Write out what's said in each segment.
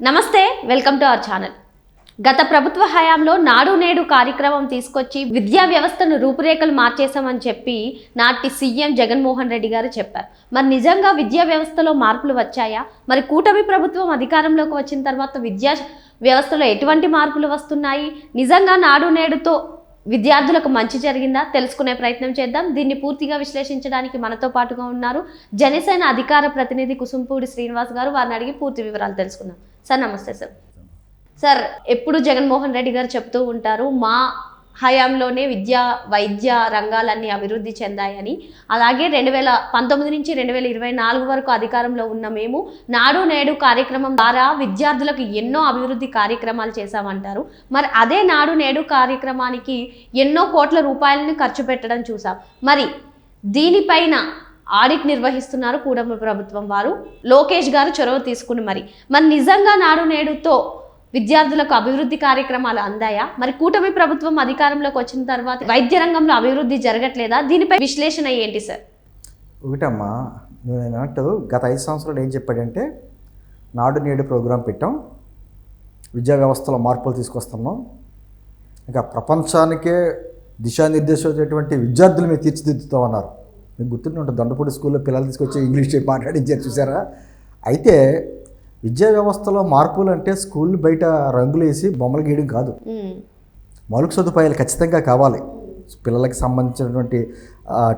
నమస్తే welcome to our channel. గత ప్రభుత్వ హయాంలో నాడు నేడు కార్యక్రమం తీసుకొచ్చి విద్యా వ్యవస్థను రూపురేఖలు మార్చేశామని చెప్పి నాటి సీఎం జగన్మోహన్ రెడ్డి గారు చెప్పారు. మరి నిజంగా విద్యా వ్యవస్థలో మార్పులు వచ్చాయా? మరి కూటమి ప్రభుత్వం అధికారంలోకి వచ్చిన తర్వాత విద్యా వ్యవస్థలో ఎటువంటి మార్పులు వస్తున్నాయి? నిజంగా నాడు నేడుతో విద్యార్థులకు మంచి జరిగిందా? తెలుసుకునే ప్రయత్నం చేద్దాం. దీన్ని పూర్తిగా విశ్లేషించడానికి మనతో పాటుగా ఉన్నారు జనసేన అధికార ప్రతినిధి కుసుంపూడి శ్రీనివాస్ గారు. వారిని అడిగి పూర్తి వివరాలు తెలుసుకుందాం. సార్ నమస్తే సార్. సార్ ఎప్పుడు జగన్మోహన్ రెడ్డి గారు చెప్తూ ఉంటారు మా హయాంలోనే విద్యా వైద్య రంగాలన్నీ అభివృద్ధి చెందాయని. అలాగే రెండు వేల పంతొమ్మిది నుంచి రెండు వేల ఇరవై నాలుగు వరకు అధికారంలో ఉన్న మేము నాడు నేడు కార్యక్రమం ద్వారా విద్యార్థులకు ఎన్నో అభివృద్ధి కార్యక్రమాలు చేశామంటారు. మరి అదే నాడు నేడు కార్యక్రమానికి ఎన్నో కోట్ల రూపాయలను ఖర్చు పెట్టడం చూసాం. మరి దీనిపైన ఆడిట్ నిర్వహిస్తున్నారు కూడమి ప్రభుత్వం వారు. లోకేష్ గారు చొరవ తీసుకుని మరి. మరి నిజంగా నాడు నేడుతో విద్యార్థులకు అభివృద్ధి కార్యక్రమాలు అందాయా? మరి కూటమి ప్రభుత్వం అధికారంలోకి వచ్చిన తర్వాత వైద్య రంగంలో అభివృద్ధి జరగట్లేదా? దీనిపై విశ్లేషణ ఏంటి సార్? ఒకటమ్మా నేను అన్నట్టు గత ఐదు సంవత్సరాలు ఏం చెప్పాడంటే నాడు నేడు ప్రోగ్రాం పెట్టాం విద్యా వ్యవస్థలో మార్పులు తీసుకొస్తున్నాం. ఇంకా ప్రపంచానికే దిశానిర్దేశించేటువంటి విద్యార్థులు మేము తీర్చిదిద్దుతామన్నారు. మీకు గుర్తుంటే ఉంటుంది దొండపూడి స్కూల్లో పిల్లలు తీసుకొచ్చి ఇంగ్లీష్ చెప్పి మాట్లాడించారు చూసారా? అయితే విద్యా వ్యవస్థలో మార్పులు అంటే స్కూల్ బయట రంగులు వేసి బొమ్మలు గీయడం కాదు. మౌలిక సదుపాయాలు ఖచ్చితంగా కావాలి. పిల్లలకి సంబంధించినటువంటి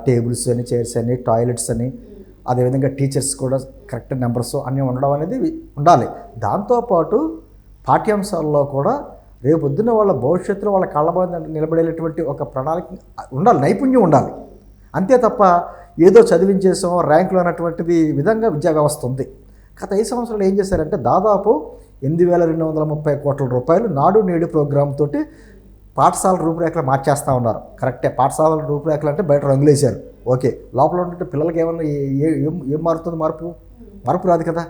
టేబుల్స్ అని చైర్స్ అని టాయిలెట్స్ అని అదేవిధంగా టీచర్స్ కూడా కరెక్ట్ నెంబర్స్ అన్నీ ఉండడం అనేది ఉండాలి. దాంతోపాటు పాఠ్యాంశాల్లో కూడా రేపొద్దున వాళ్ళ భవిష్యత్తులో వాళ్ళ కళ్ళ మీద నిలబడేటువంటి ఒక ప్రణాళిక ఉండాలి నైపుణ్యం ఉండాలి. అంతే తప్ప ఏదో చదివించేసాం ర్యాంకులు అన్నటువంటిది విధంగా విద్యా వ్యవస్థ ఉంది. గత ఐదు సంవత్సరాలు ఏం చేశారంటే దాదాపు ఎనిమిది వేల రెండు వందల ముప్పై కోట్ల రూపాయలు నాడు నేడు ప్రోగ్రామ్ తోటి పాఠశాల రూపురేఖలు మార్చేస్తూ ఉన్నారు. కరెక్టే పాఠశాల రూపురేఖలు అంటే బయట రంగులేశారు. ఓకే లోపల ఉంటే పిల్లలకి ఏమన్నా ఏం ఏం మారుతుంది మార్పు? మార్పు రాదు కదా.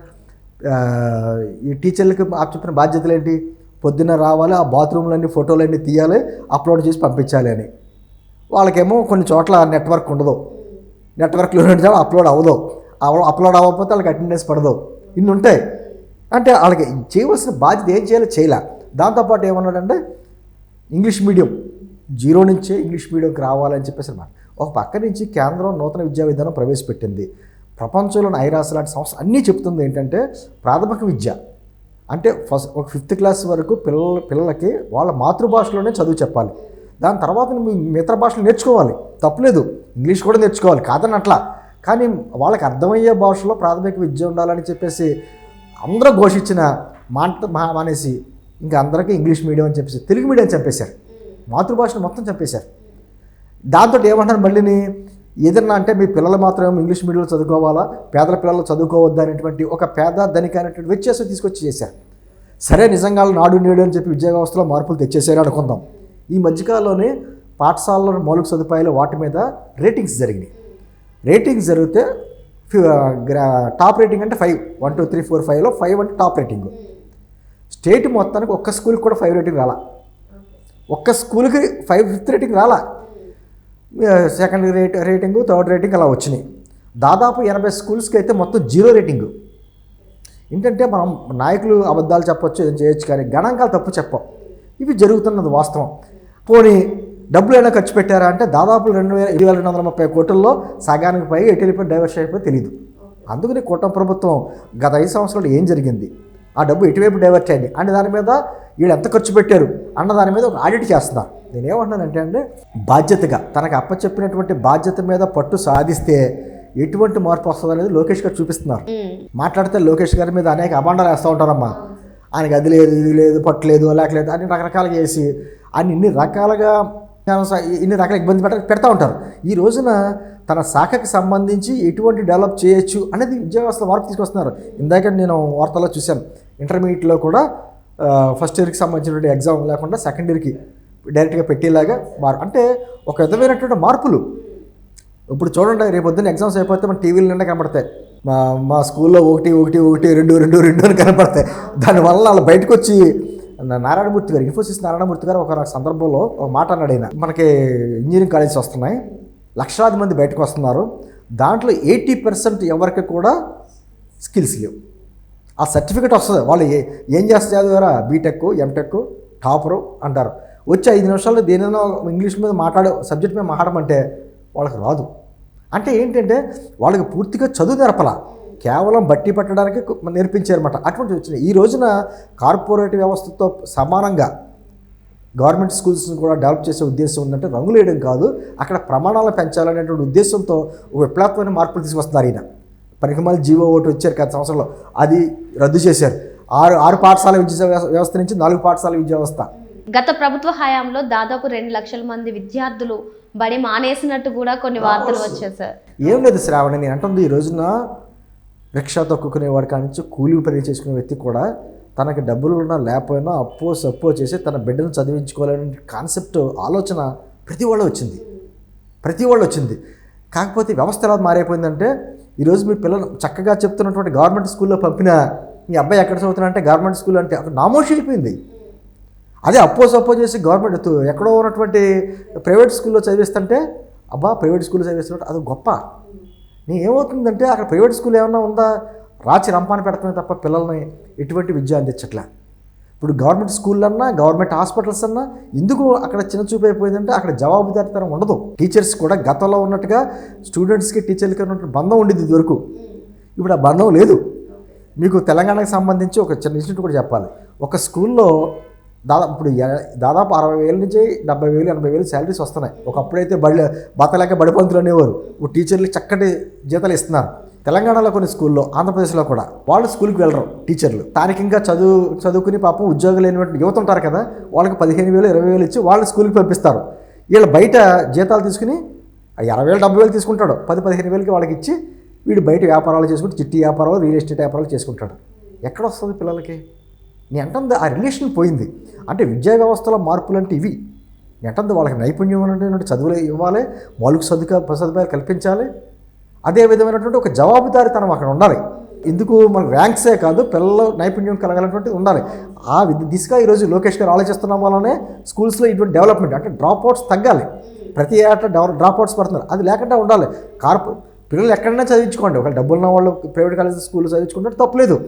ఈ టీచర్లకి చెప్పిన బాధ్యతలు ఏంటి పొద్దున్న రావాలి ఆ బాత్రూమ్లన్నీ ఫోటోలన్నీ తీయాలి అప్లోడ్ చేసి పంపించాలి అని. వాళ్ళకేమో కొన్ని చోట్ల నెట్వర్క్ ఉండదు. నెట్వర్క్లో అప్లోడ్ అవ్వదు. అప్లోడ్ అవ్వకపోతే వాళ్ళకి అటెండెన్స్ పడదు. ఇన్ని ఉంటాయి. అంటే వాళ్ళకి చేయవలసిన బాధ్యత ఏం చేయాలో చేయలే. దాంతోపాటు ఏమన్నాడంటే ఇంగ్లీష్ మీడియం. జీరో నుంచే ఇంగ్లీష్ మీడియంకి రావాలని చెప్పేసి అనమాట ఒక పక్క నుంచి కేంద్రం నూతన విద్యా విధానం ప్రవేశపెట్టింది. ప్రపంచంలోని ఐరాస లాంటి సంస్థ అన్నీ చెప్తుంది ఏంటంటే ప్రాథమిక విద్య. అంటే ఫస్ట్ ఒక ఫిఫ్త్ క్లాస్ వరకు పిల్లల పిల్లలకి వాళ్ళ మాతృభాషలోనే చదువు చెప్పాలి. దాని తర్వాత మీ మిగతా భాషలు నేర్చుకోవాలి. తప్పులేదు. ఇంగ్లీష్ కూడా నేర్చుకోవాలి. కాదని అట్లా. కానీ వాళ్ళకి అర్థమయ్యే భాషలో ప్రాథమిక విద్య ఉండాలని చెప్పేసి అందరూ ఘోషించిన మాట మా- మానేసి ఇంకా అందరికీ ఇంగ్లీష్ మీడియం అని చెప్పేసి తెలుగు మీడియం చంపేశారు మాతృభాషను మొత్తం చంపేశారు దాంతో ఏమంటారు మళ్ళీని? ఏదన్నా అంటే మీ పిల్లలు మాత్రం ఇంగ్లీష్ మీడియంలో చదువుకోవాలా? పేదల పిల్లలు చదువుకోవద్దు అనేటువంటి ఒక పేద ధనిక అనేటువంటి వ్యత్యాసం తీసుకొచ్చి చేశారు. సరే నిజంగా నాడు నేడు అని చెప్పి విద్యా వ్యవస్థలో మార్పులు తెచ్చేసారు అనుకుందాం. ఈ మధ్యకాలంలోనే పాఠశాలలో మౌలిక సదుపాయాలు వాటి మీద రేటింగ్స్ జరిగినాయి. రేటింగ్స్ జరిగితే టాప్ రేటింగ్ అంటే five one two three four ఫైవ్లో ఫైవ్ అంటే టాప్ రేటింగ్. స్టేట్ మొత్తానికి ఒక్క స్కూల్కి కూడా ఫైవ్ రేటింగ్ రాలా. ఒక్క స్కూల్కి ఫైవ్ ఫిఫ్త్ రేటింగ్ రాలా. Second rate rating third rating అలా వచ్చినాయి. దాదాపు ఎనభై స్కూల్స్కి అయితే మొత్తం జీరో రేటింగ్. ఏంటంటే మనం నాయకులు అబద్ధాలు చెప్పొచ్చు ఏం చేయొచ్చు కానీ గణాంకాలు తప్పు చెప్పం. ఇవి జరుగుతున్నది వాస్తవం. పోనీ డబ్బులు అయినా ఖర్చు పెట్టారా అంటే దాదాపు రెండు వేల ఇరవై రెండు వందల ముప్పై కోట్లలో సగానికి పైగా ఎటు వెళ్ళిపోయి డైవర్షన్ అయిపోయి తెలియదు అందుకని కూటమి ప్రభుత్వం గత ఐదు సంవత్సరాలు ఏం జరిగింది? ఆ డబ్బు ఎటువైపు డైవర్ట్ అయింది? అంటే దాని మీద వీళ్ళు ఎంత ఖర్చు పెట్టారు అన్న దాని మీద ఒక ఆడిట్ చేస్తున్నారు నేను ఏమంటున్నానంటే అంటే బాధ్యతగా తనకు అప్పచెప్పినటువంటి బాధ్యత మీద పట్టు సాధిస్తే ఎటువంటి మార్పు వస్తుంది అనేది లోకేష్ గారు చూపిస్తున్నారు. మాట్లాడితే లోకేష్ గారి మీద అనేక అభాండాలు వేస్తూ ఉంటారమ్మా. ఆయనకి అది లేదు ఇది లేదు పట్టలేదు లేకలేదు అన్ని రకరకాలుగా వేసి ఆయన ఇన్ని రకాలుగా ఇన్ని రకాల ఇబ్బంది పెట్ట పెడతా ఉంటారు. ఈ రోజున తన శాఖకి సంబంధించి ఎటువంటి డెవలప్ చేయొచ్చు అనేది విద్యా మార్పు తీసుకొస్తున్నారు. ఇందాక నేను వార్తల్లో చూశాను. ఇంటర్మీడియట్లో కూడా ఫస్ట్ ఇయర్కి సంబంధించినటువంటి ఎగ్జామ్ లేకుండా సెకండ్ ఇయర్కి డైరెక్ట్గా పెట్టేలాగా మారు అంటే ఒక విధమైనటువంటి మార్పులు ఇప్పుడు చూడండి రేపు పొద్దున్న ఎగ్జామ్స్ అయిపోతే మన టీవీలు నిండా కనపడతాయి. మా మా స్కూల్లో ఒకటి ఒకటి ఒకటి రెండు రెండు రెండు అని కనపడతాయి. దానివల్ల వాళ్ళు బయటకు వచ్చి నారాయణమూర్తి గారు ఇన్ఫోసిస్ నారాయణమూర్తి గారు ఒక సందర్భంలో ఒక మాట అన్నాడు ఆయన. మనకి ఇంజనీరింగ్ కాలేజెస్ వస్తున్నాయి లక్షలాది మంది బయటకు వస్తున్నారు. దాంట్లో ఎయిటీ పర్సెంట్ ఎవరికి కూడా స్కిల్స్ లేవు. ఆ సర్టిఫికేట్ వస్తుంది. వాళ్ళు ఏ ఏం చేస్తారు చదివారా బీటెక్ ఎంటెక్ టాపరు అంటారు. వచ్చి ఐదు నిమిషాల్లో దేనైనా ఇంగ్లీష్ మీద మాట్లాడే సబ్జెక్ట్ మీద మాట్లాడమంటే వాళ్ళకి రాదు. అంటే ఏంటంటే వాళ్ళకి పూర్తిగా చదువు నేర్పల. కేవలం బట్టి పట్టడానికి కు- నేర్పించారన్నమాట. అటువంటి వచ్చినాయి. ఈ రోజున కార్పొరేట్ వ్యవస్థతో సమానంగా గవర్నమెంట్ స్కూల్స్ని కూడా డెవలప్ చేసే ఉద్దేశం ఉందంటే రంగులు వేయడం కాదు అక్కడ ప్రమాణాలు పెంచాలనేటువంటి ఉద్దేశంతో ఒక విప్లవాత్మైన మార్పులు తీసుకొస్తున్నారు ఈయన. పరిహమాలు జీవో ఒకటి వచ్చారు గత సంవత్సరంలో. అది రద్దు చేశారు. ఆరు ఆరు పాఠశాల విద్యా వ్యవస్థ నుంచి నాలుగు పాఠశాల విద్యా వ్యవస్థ. గత ప్రభుత్వ హయాంలో దాదాపు రెండు లక్షల మంది విద్యార్థులు బడి మానేసినట్టు కూడా కొన్ని వార్తలు వచ్చాయి సార్. ఏం లేదు శ్రావణి నేను అంటుంది ఈ రోజున రిక్షా తొక్కుకునేవాడు కాడి నుంచి కూలి పని చేసుకునే వ్యక్తి కూడా తనకి డబ్బులు ఉన్నా లేకపోయినా అప్పో సప్పో చేసి తన బిడ్డను చదివించుకోవాలనే కాన్సెప్ట్ ఆలోచన ప్రతి వాళ్ళు వచ్చింది. ప్రతి వాళ్ళు వచ్చింది. కాకపోతే వ్యవస్థ ఎలా మారైపోయిందంటే ఈరోజు మీ పిల్లలు చక్కగా చెప్తున్నటువంటి గవర్నమెంట్ స్కూల్లో పంపిన మీ అబ్బాయి ఎక్కడ చదువుతున్నా అంటే గవర్నమెంట్ స్కూల్ అంటే అక్కడ నామోషి అయిపోయింది. అదే అప్పో సప్పో చేసి గవర్నమెంట్ ఎక్కడో ఉన్నటువంటి ప్రైవేట్ స్కూల్లో చదివిస్తుంటే అబ్బా ప్రైవేట్ స్కూల్లో చదివిస్తున్నట్టు అది గొప్ప. నీ ఏమవుతుందంటే అక్కడ ప్రైవేట్ స్కూల్ ఏమన్నా ఉందా? రాచి రంపాన్ని పెడతామే తప్ప పిల్లల్ని ఎటువంటి విద్య అందించట్లే. ఇప్పుడు గవర్నమెంట్ స్కూల్ అన్నా గవర్నమెంట్ హాస్పిటల్స్ అన్నా ఎందుకు అక్కడ చిన్న చూపు అయిపోయిందంటే అక్కడ జవాబుదారితనం ఉండదు. టీచర్స్ కూడా గతంలో ఉన్నట్టుగా స్టూడెంట్స్కి టీచర్లకి ఉన్నట్టు బంధం ఉండేది ఇదివరకు ఇప్పుడు ఆ బంధం లేదు. మీకు తెలంగాణకు సంబంధించి ఒక చిన్న ఇన్స్టిట్యూట్ కూడా చెప్పాలి. ఒక స్కూల్లో దాదాపు ఇప్పుడు దాదాపు అరవై వేల నుంచి డెబ్బై వేలు ఎనభై వేలు శాలరీస్ వస్తున్నాయి. ఒకప్పుడైతే బడి బతలేక బడిపంతులు అనేవారు. ఇప్పుడు టీచర్లు చక్కటి జీతాలు ఇస్తున్నారు. తెలంగాణలో కొన్ని స్కూల్లో ఆంధ్రప్రదేశ్లో కూడా వాళ్ళు స్కూల్కి వెళ్ళరు టీచర్లు. స్థానికంగా చదువు చదువుకుని పాపం ఉద్యోగం లేనివంటి యువత ఉంటారు కదా వాళ్ళకి పదిహేను వేలు ఇరవై వేలు ఇచ్చి వాళ్ళు స్కూల్కి పంపిస్తారు. వీళ్ళు బయట జీతాలు తీసుకుని ఆ ఇరవై వేలు డెబ్బై వేలు తీసుకుంటాడు. పది పదిహేను వేలకి వాళ్ళకి ఇచ్చి వీడు బయట వ్యాపారాలు చేసుకుంటూ చిట్టి వ్యాపారాలు రియల్ ఎస్టేట్ వ్యాపారాలు చేసుకుంటాడు. ఎక్కడ వస్తుంది పిల్లలకి? నీ అంటుంది ఆ రిలేషన్ పోయింది. అంటే విద్యా వ్యవస్థలో మార్పులు అంటే ఇవి. నీ అంటుంది వాళ్ళకి నైపుణ్యం అనేటువంటి చదువులు ఇవ్వాలి మౌలిక సదుక సదుపాయాలు కల్పించాలి. అదే విధమైనటువంటి ఒక జవాబుదారీతనం అక్కడ ఉండాలి. ఎందుకు? మన ర్యాంక్సే కాదు పిల్లల నైపుణ్యం కలగాలన్నటువంటి ఉండాలి. ఆ విధ- దిశగా ఈరోజు లోకేష్ గారు ఆలోచిస్తున్న వల్లనే స్కూల్స్లో ఇటువంటి డెవలప్మెంట్ అంటే డ్రాప్ అవుట్స్ తగ్గాలి. ప్రతి ఏట డ్రాప్ అవుట్స్ పడుతున్నారు. అది లేకుండా ఉండాలి. కార్పొ పిల్లలు ఎక్కడైనా చదివించుకోండి. ఒకవేళ డబ్బులు ఉన్న వాళ్ళు ప్రైవేట్ కాలేజ్ స్కూల్లో చదివించుకుంటే తప్పలేదు.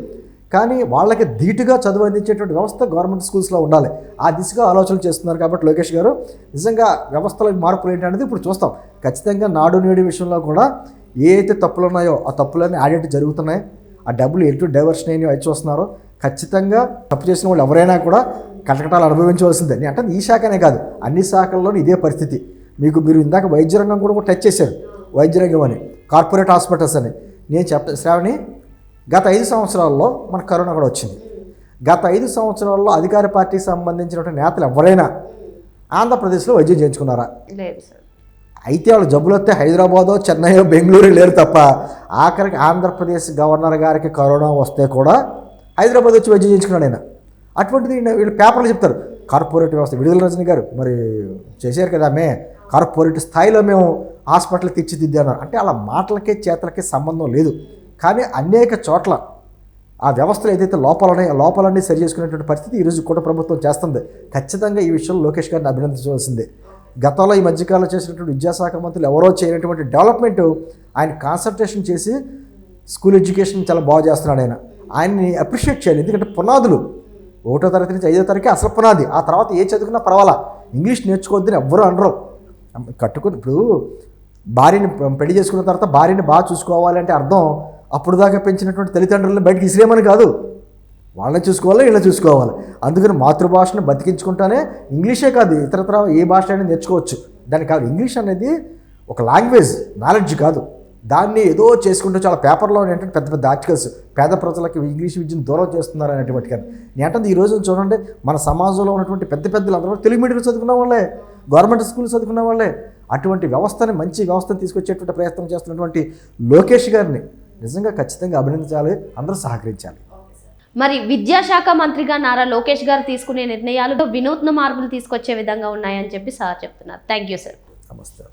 కానీ వాళ్ళకి ధీటుగా చదువు అందించేటువంటి వ్యవస్థ గవర్నమెంట్ స్కూల్స్లో ఉండాలి. ఆ దిశగా ఆలోచనలు చేస్తున్నారు కాబట్టి లోకేష్ గారు నిజంగా వ్యవస్థలో మార్పులు ఏంటనేది ఇప్పుడు చూస్తాం. ఖచ్చితంగా నాడు నేడు విషయంలో కూడా ఏ అయితే తప్పులు ఉన్నాయో ఆ తప్పులన్నీ ఆడిట్ జరుగుతున్నాయి. ఆ డబ్బులు ఎటు డైవర్షన్ అయినాయో అవి చూస్తున్నారో. ఖచ్చితంగా తప్పు చేసిన వాళ్ళు ఎవరైనా కూడా కటకటాలు అనుభవించవలసిందే. నేను అంటే ఈ శాఖనే కాదు అన్ని శాఖల్లోనూ ఇదే పరిస్థితి. మీకు మీరు ఇందాక వైద్య రంగం కూడా టచ్ చేశారు. వైద్య రంగం అని కార్పొరేట్ హాస్పిటల్స్ అని. నేను చెప్ శ్రావణి గత ఐదు సంవత్సరాల్లో మన కరోనా కూడా వచ్చింది. గత ఐదు సంవత్సరాల్లో అధికార పార్టీకి సంబంధించినటువంటి నేతలు ఎవరైనా ఆంధ్రప్రదేశ్లో వైద్యం చేయించుకున్నారా? లేదు సార్. అయితే వాళ్ళు జబ్బులు వస్తే హైదరాబాదో చెన్నైయో బెంగళూరు లేరు తప్ప ఆఖరికి ఆంధ్రప్రదేశ్ గవర్నర్ గారికి కరోనా వస్తే కూడా హైదరాబాద్ వచ్చి వైద్యం చేయించుకున్నాడు ఆయన. అటువంటిది వీళ్ళు పేపర్లు చెప్తారు. కార్పొరేట్ వ్యవస్థ విడుదల రజని గారు మరి చేశారు కదా మే కార్పొరేట్ స్థాయిలో మేము హాస్పిటల్ తీర్చిదిద్దాన్నారు అంటే అలా మాటలకే చేతలకే సంబంధం లేదు. కానీ అనేక చోట్ల ఆ వ్యవస్థలు ఏదైతే లోపాలు ఉన్నాయో ఆ లోపాలన్నీ సరి చేసుకునేటువంటి పరిస్థితి ఈరోజు కూడా ప్రభుత్వం చేస్తుంది. ఖచ్చితంగా ఈ విషయంలో లోకేష్ గారిని అభినందించవలసిందే. గతంలో ఈ మధ్యకాలంలో చేసినటువంటి విద్యాశాఖ మంత్రులు ఎవరో చేయనటువంటి డెవలప్మెంట్ ఆయన కాన్సన్ట్రేషన్ చేసి స్కూల్ ఎడ్యుకేషన్ చాలా బాగా చేస్తున్నాడు ఆయన. ఆయన్ని అప్రిషియేట్ చేయాలి. ఎందుకంటే పునాదులు ఒకటో తరగతి నుంచి ఐదో తరగతి అసలు పునాది. ఆ తర్వాత ఏ చదువుకున్నా పర్వాలా. ఇంగ్లీష్ నేర్చుకోవద్దని ఎవ్వరూ అనరు. కట్టుకుని ఇప్పుడు భార్యని పెళ్ళి చేసుకున్న తర్వాత భార్యని బాగా చూసుకోవాలంటే అర్థం అప్పుడు దాకా పెంచినటువంటి తల్లిదండ్రులను బయటకు ఇసిరేమని కాదు. వాళ్ళని చూసుకోవాలి ఇలా చూసుకోవాలి. అందుకని మాతృభాషను బతికించుకుంటానే ఇంగ్లీషే కాదు ఇతరతర ఏ భాష అయినా నేర్చుకోవచ్చు. దాని కాదు ఇంగ్లీష్ అనేది ఒక లాంగ్వేజ్ నాలెడ్జ్ కాదు. దాన్ని ఏదో చేసుకుంటూ చాలా పేపర్లో ఏంటంటే పెద్ద పెద్ద ఆర్టికల్స్ పేద ప్రజలకు ఇంగ్లీష్ విద్యను దూరం చేస్తున్నారు అనేటువంటి కానీ. నేను ఈ రోజు చూడండి మన సమాజంలో ఉన్నటువంటి పెద్ద పెద్దలు అందరూ తెలుగు మీడియం చదువుకున్న వాళ్ళే గవర్నమెంట్ స్కూల్ చదువుకున్న వాళ్ళే. అటువంటి వ్యవస్థని మంచి వ్యవస్థను తీసుకొచ్చేటువంటి ప్రయత్నం చేస్తున్నటువంటి లోకేష్ గారిని నిజంగా ఖచ్చితంగా అభినందించాలి అందరూ సహకరించాలి. మరి విద్యాశాఖ మంత్రిగా నారా లోకేష్ గారు తీసుకునే నిర్ణయాలు వినూత్న మార్పులు తీసుకొచ్చే విధంగా ఉన్నాయని చెప్పి సార్ చెప్తున్నారు. Thank you sir. నమస్తే.